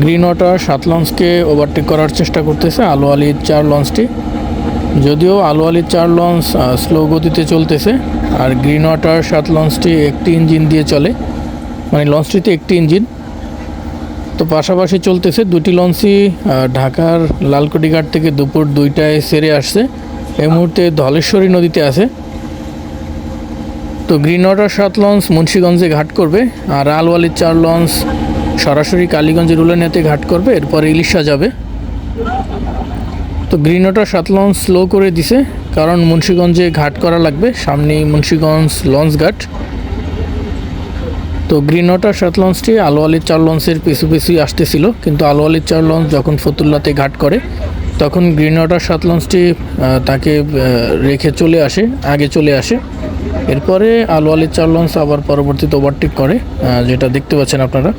Green water সাত লঞ্চকে overtake করার চেষ্টা করতেছে আলো আলির চার লঞ্চটি। যদিও আলো আলির চার লঞ্চ স্লো গতিতে চলতেছে, আর গ্রিন ওয়াটার সাত লঞ্চটি একটি ইঞ্জিন দিয়ে চলে। মানে লঞ্চটিতে একটি ইঞ্জিন তো পাশাপাশি চলতেছে দুটি লঞ্চই ঢাকার লালকুটি ঘাট থেকে দুপুর দুইটায় সেরে আসছে। এই মুহূর্তে ধলেশ্বরী নদীতে আছে। তো গ্রিন ওয়াটার সাত লঞ্চ মুন্সীগঞ্জে ঘাট করবে, আর আলওয়ালির চার লঞ্চ সরাসরি কালীগঞ্জের উলানিয়াতে ঘাট করবে, এরপর ইলিশা যাবে। তো গ্রিন ওয়াটার সাত লঞ্চ স্লো করে দিছে, কারণ মুন্সীগঞ্জে ঘাট করা লাগবে, সামনেই মুন্সীগঞ্জ লঞ্চ ঘাট। তো গ্রিন ওয়াটার সাত লঞ্চটি আলোয়ালির চার লঞ্চের পিছু পিছুই আসতেছিল, কিন্তু আলোয়ালির চার লঞ্চ যখন ফতুল্লাতে ঘাট করে, তখন গ্রিন ওয়াটার সাত লঞ্চটি তাকে রেখে চলে আসে, আগে চলে আসে। এরপরে আলোয়ালির চার লঞ্চ আবার পরবর্তীতে ওভারটেক করে যেটা দেখতে পাচ্ছেন আপনারা।